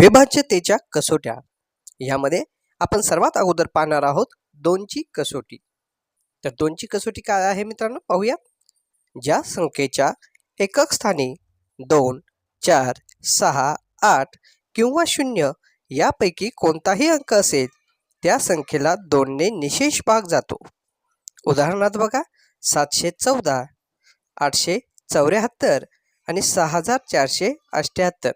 विभाज्यतेच्या कसोट्या. यामध्ये आपण सर्वात अगोदर पाहणार आहोत दोनची कसोटी. तर दोनची कसोटी काय आहे मित्रांनो? पाहूया. ज्या संख्येच्या एकक स्थानी दोन चार सहा आठ किंवा शून्य यापैकी कोणताही अंक असेल त्या संख्येला दोनने निशेष भाग जातो. उदाहरणार्थ बघा सातशे चौदा आठशे चौऱ्याहत्तर आणि सहा हजार चारशे अठ्ठ्याहत्तर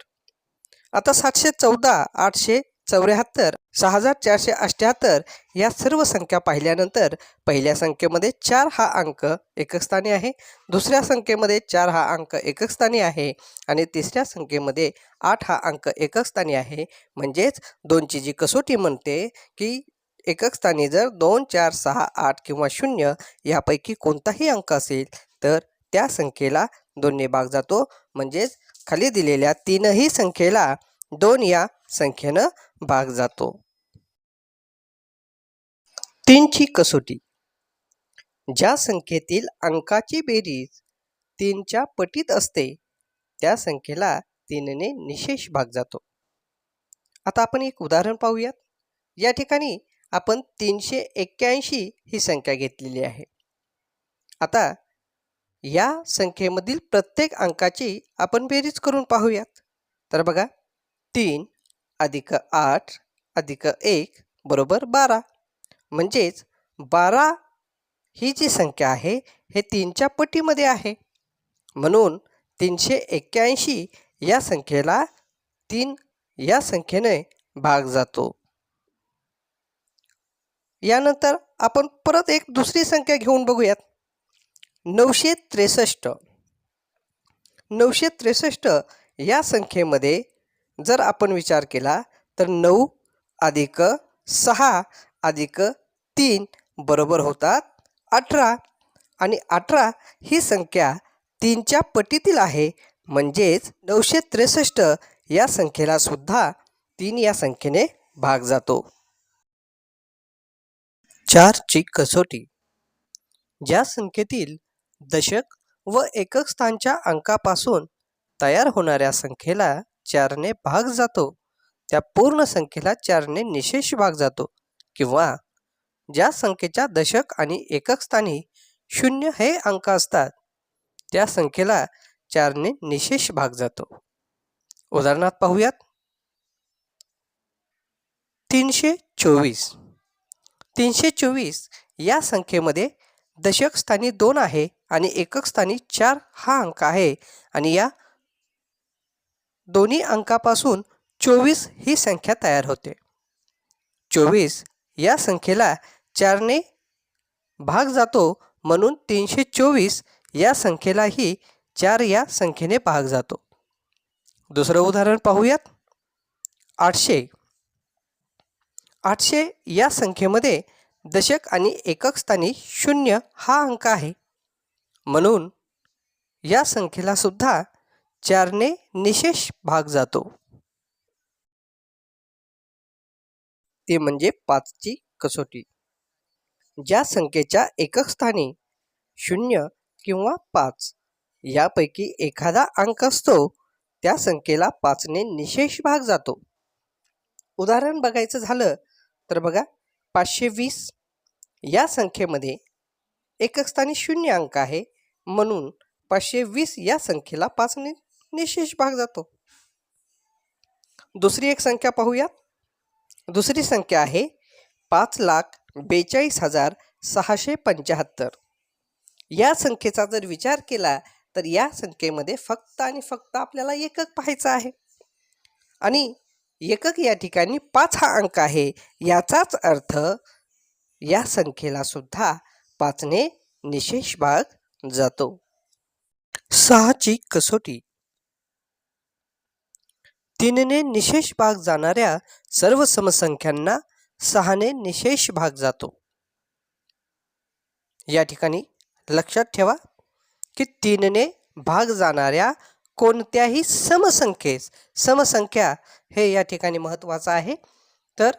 आता सातशे चौदा आठशे चौऱ्याहत्तर सहा हजार चारशे अष्ट्याहत्तर या सर्व संख्या पाहिल्यानंतर पहिल्या संख्येमध्ये चार हा अंक एकक स्थानी आहे दुसऱ्या संख्येमध्ये चार हा अंक एकक स्थानी आहे आणि तिसऱ्या संख्येमध्ये आठ हा अंक एकक स्थानी आहे. म्हणजेच दोनची जी कसोटी म्हणते की एकक स्थानी जर दोन चार सहा आठ किंवा शून्य यापैकी कोणताही अंक असेल तर त्या संख्येला दोनने भाग जातो. म्हणजेच खाली दिलेल्या तीनही संख्येला दोन या संख्येनं भाग जातो. तीनची कसोटी. ज्या संख्येतील अंकाची बेरीज तीनच्या पटीत असते त्या संख्येला तीनने निशेष भाग जातो. आता आपण एक उदाहरण पाहूयात. या ठिकाणी आपण तीनशे एक्क्याऐंशी ही संख्या घेतलेली आहे. आता या संख्येमधील प्रत्येक अंकाची आपण बेरीज करून पाहूयात. तर बघा तीन अधिक आठ अधिक एक बरोबर बारा. म्हणजेच बारा ही जी संख्या आहे हे तीनच्या पटीमध्ये आहे. म्हणून तीनशे एक्क्याऐंशी या संख्येला तीन या संख्येने भाग जातो. यानंतर आपण परत एक दुसरी संख्या घेऊन बघूयात. नऊशे त्रेसष्ट. नऊशे त्रेसष्ट या संख्येमध्ये जर आपण विचार केला तर नऊ अधिक सहा अधिक तीन बरोबर होतात अठरा. आणि अठरा ही संख्या तीनच्या पटीतील आहे. म्हणजेच नऊशे त्रेसष्ट या संख्येला सुद्धा तीन या संख्येने भाग जातो. चारची कसोटी. ज्या संख्येतील दशक व एकक स्थानच्या अंकापासून तयार होणाऱ्या संख्येला चारने भाग जातो. त्या पूर्ण संख्येला चारने निशेष भाग जातो किंवा ज्या संख्येच्या दशक आणि एकक स्थानी शून्य हे अंक असतात त्या संख्येला चारने निशेष भाग जातो. उदाहरणार्थ पाहूयात. तीनशे चोवीस. तीनशे चोवीस या संख्येमध्ये दशक स्थानी दोन आहे. आणि एकक स्थानी चार हा अंक आहे. आणि या दोन्ही अंकापासून चोवीस ही संख्या तयार होते. चोवीस या संख्येला चारने भाग जातो म्हणून तीनशे चोवीस या संख्येलाही चार या संख्येने भाग जातो. दुसरं उदाहरण पाहूयात. आठशे. आठशे या संख्येमध्ये दशक आणि एकक स्थानी शून्य हा अंक आहे. म्हणून या संख्येला सुद्धा चारने निशेष भाग जातो. ते म्हणजे पाचची कसोटी. ज्या संख्येच्या एकक स्थानी शून्य किंवा पाच यापैकी एखादा अंक असतो त्या संख्येला पाचने निशेष भाग जातो. उदाहरण बघायचं झालं तर बघा पाचशे वीस या संख्येमध्ये एकक स्थानी शून्य अंक आहे म्हणून पाचशे वीस या संख्येला पाचने निशेष भाग जातो. दुसरी एक संख्या पाहूयात. दुसरी संख्या आहे पाच लाख बेचाळीस हजार सहाशे पंच्याहत्तर. या संख्येचा जर विचार केला तर या संख्येमध्ये फक्त आणि फक्त आपल्याला एकक पाहायचं आहे. आणि एकक या ठिकाणी पाच हा अंक आहे याचाच अर्थ या संख्येला सुद्धा पाचने निशेष भाग जातो. सहाची कसोटी. तीनने निशेष भाग जाणाऱ्या सर्व समसंख्यांना सहाने निशेष भाग जातो. या ठिकाणी लक्षात ठेवा की तीनने भाग जाणाऱ्या कोणत्याही समसंख्येस समसंख्या हे या ठिकाणी महत्त्वाचं आहे. तर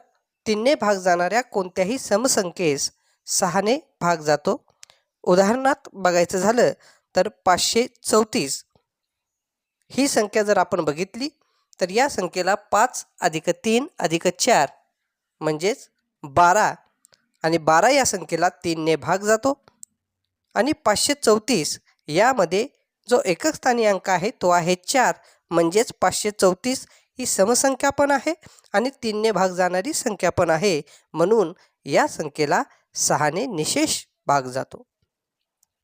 तीनने भाग जाणाऱ्या कोणत्याही समसंख्येस सहाने भाग जातो. उदाहरणार्थ बघायचं झालं तर पाचशे चौतीस. ही संख्या जर आपण बघितली तर या संख्येला पाच अधिक तीन अधिक चार म्हणजेच बारा. आणि बारा या संख्येला तीनने भाग जातो. आणि पाचशे चौतीस यामध्ये जो एकक स्थानी अंक आहे तो आहे चार. म्हणजेच पाचशे चौतीस ही समसंख्या पण आहे आणि तीनने भाग जाणारी संख्या पण आहे. म्हणून या संख्येला सहाने निशेष भाग जातो.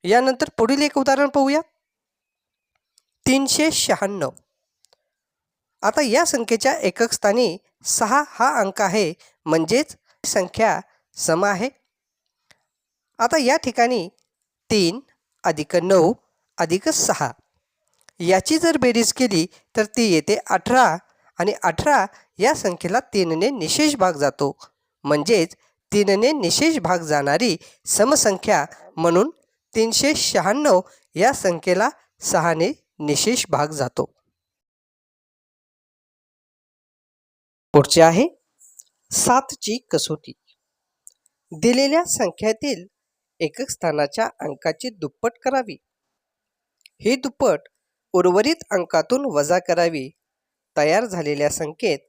यानंतर पुढील एक उदाहरण पाहूया. तीनशे शहाण्णव. आता या संख्येच्या एकक स्थानी सहा हा अंक आहे म्हणजेच संख्या सम आहे. आता या ठिकाणी तीन अधिक नऊ अधिक सहा. याची जर बेरीज केली तर ती येते अठरा आणि अठरा या संख्येला तीनने निशेष भाग जातो. म्हणजेच तीनने निशेष भाग जाणारी समसंख्या म्हणून तीनशे शहाण्णव या संख्येला सहाने निशेष भाग जातो. पुढचे आहे सातची कसोटी. दिलेल्या संख्यातील एकक स्थानाच्या अंकाची दुप्पट करावी. ही दुप्पट उर्वरित अंकातून वजा करावी. तयार झालेल्या संख्येत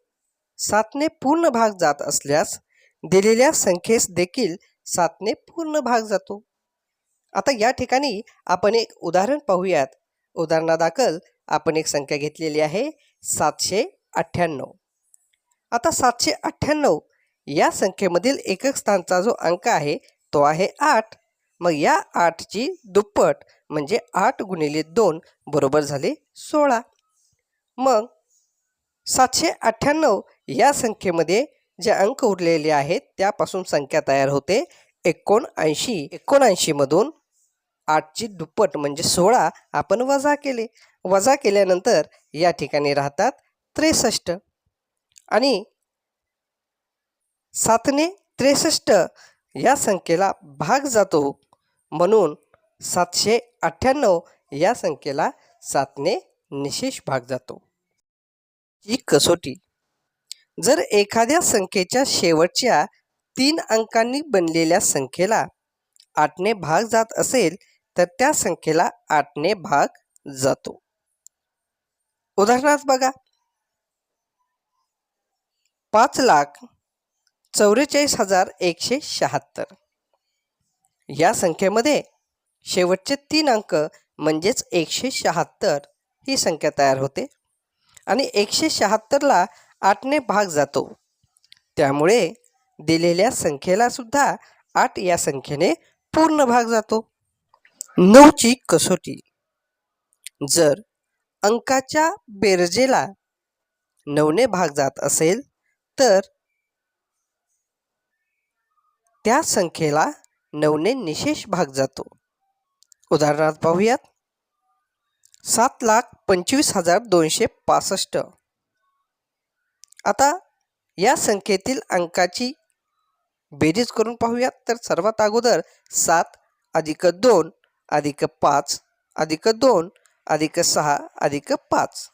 सातने पूर्ण भाग जात असल्यास दिलेल्या संख्येस देखील सातने पूर्ण भाग जातो. आता या ठिकाणी आपण एक उदाहरण पाहूयात. उदाहरणादाखल आपण एक संख्या घेतलेली आहे सातशे अठ्ठ्याण्णव. आता सातशे अठ्ठ्याण्णव या संख्येमधील एकक स्थानचा जो अंक आहे तो आहे आठ. मग या आठची दुप्पट म्हणजे आठ गुणिले दोन बरोबर झाले सोळा. मग सातशे अठ्ठ्याण्णव या संख्येमध्ये जे अंक उरलेले आहेत त्यापासून संख्या तयार होते एकोणऐंशी. एकोणऐंशीमधून आठची दुप्पट म्हणजे सोळा आपण वजा केले. वजा केल्यानंतर या ठिकाणी राहतात त्रेसष्ट. आणि सातने त्रेसष्ट या संख्येला भाग जातो. म्हणून सातशे अठ्ठ्याण्णव या संख्येला सातने निशेष भाग जातो. ही कसोटी. जर एखाद्या संख्येच्या शेवटच्या तीन अंकांनी बनलेल्या संख्येला आठने भाग जात असेल तर त्या संख्येला आठने भाग जातो. उदाहरणार्थ बघा. पाच लाख चौवेचाळीस हजार एकशे शहात्तर. या संख्येमध्ये शेवटचे तीन अंक म्हणजेच एकशे शहात्तर ही संख्या तयार होते. आणि एकशे शहात्तरला आठने भाग जातो. त्यामुळे दिलेल्या संख्येला सुद्धा आठ या संख्येने पूर्ण भाग जातो. नऊची कसोटी. जर अंकाच्या बेरजेला नऊने भाग जात असेल तर त्या संख्येला नऊने निशेष भाग जातो. उदाहरणार्थ पाहूयात. सात लाख पंचवीस हजार दोनशे पासष्ट. आता या संख्येतील अंकाची बेरीज करून पाहूयात. तर सर्वात अगोदर सात अधिक दोन अधिक पाच अधिक दोन अधिक सहा अधिक पाच.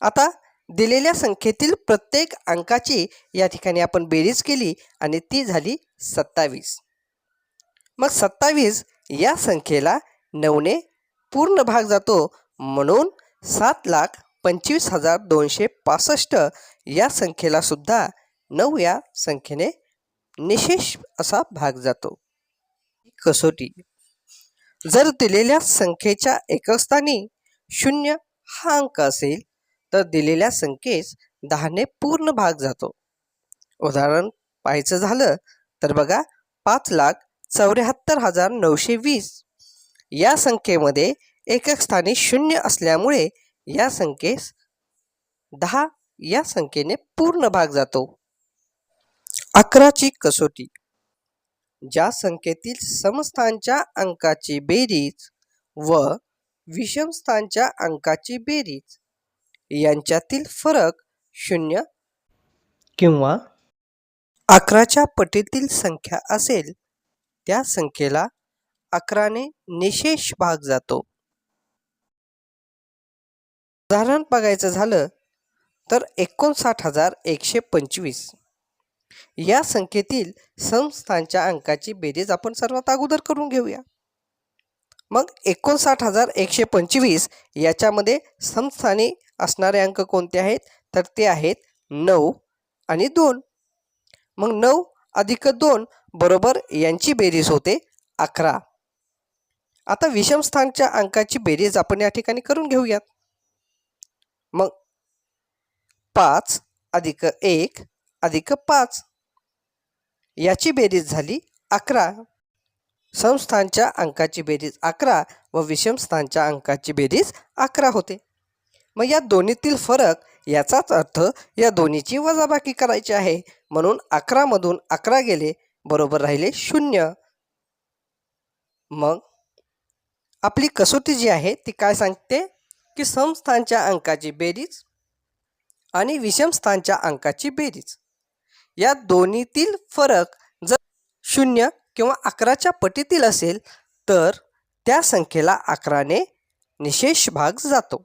आता दिलेल्या संख्येतील प्रत्येक अंकाची या ठिकाणी आपण बेरीज केली आणि ती झाली सत्तावीस. मग सत्तावीस या संख्येला नऊने पूर्ण भाग जातो म्हणून सात लाख पंचवीस हजार दोनशे पासष्ट या संख्येला सुद्धा नऊ या संख्येने निशेष असा भाग जातो. कसोटी जर दिलेल्या संख्येच्या एकस्थानी शून्य हा अंक असेल तर दिलेल्या संख्येस दहाने पूर्ण भाग जातो. उदाहरण पाहायचं झालं तर बघा पाच लाख चौऱ्याहत्तर हजार नऊशे वीस. या संख्येमध्ये एकक स्थानी शून्य असल्यामुळे या संख्येस दहा या संख्येने पूर्ण भाग जातो. अकराची कसोटी. ज्या संख्येतील समस्थांच्या अंकाची बेरीज व विषमस्थांच्या अंकाची बेरीज यांच्यातील फरक शून्य किंवा अकराच्या पटीतील संख्या असेल त्या संख्येला अकराने निशेष भाग जातो. उदाहरण बघायचं झालं तर एकोणसाठ हजार एकशे पंचवीस. या संख्येतील संस्थांच्या अंकाची बेरीज आपण सर्वात अगोदर करून घेऊया. मग एकोणसाठ हजार एकशे पंचवीस याच्यामध्ये संस्थानी असणारे अंक कोणते आहेत? तर ते आहेत नऊ आणि दोन. मग नऊ अधिक दोन बरोबर यांची बेरीज होते अकरा. आता विषमस्थानच्या अंकाची बेरीज आपण या ठिकाणी करून घेऊयात. मग पाच अधिक एक अधिक पाच. याची बेरीज झाली अकरा समस्थानच्या अंकाची बेरीज अकरा व विषमस्थानच्या अंकाची बेरीज अकरा होते. मग या दोन्हीतील फरक याचाच अर्थ या दोन्हीची वजाबाकी करायची आहे. म्हणून अकरामधून अकरा गेले बरोबर राहिले शून्य. मग आपली कसोटी जी आहे ती काय सांगते? की समस्थानच्या अंकाची बेरीज आणि विषमस्थानच्या अंकाची बेरीज. या दोन्हीतील फरक जर शून्य किंवा अकराच्या पटीतील असेल तर त्या संख्येला अकराने निशेष भाग जातो.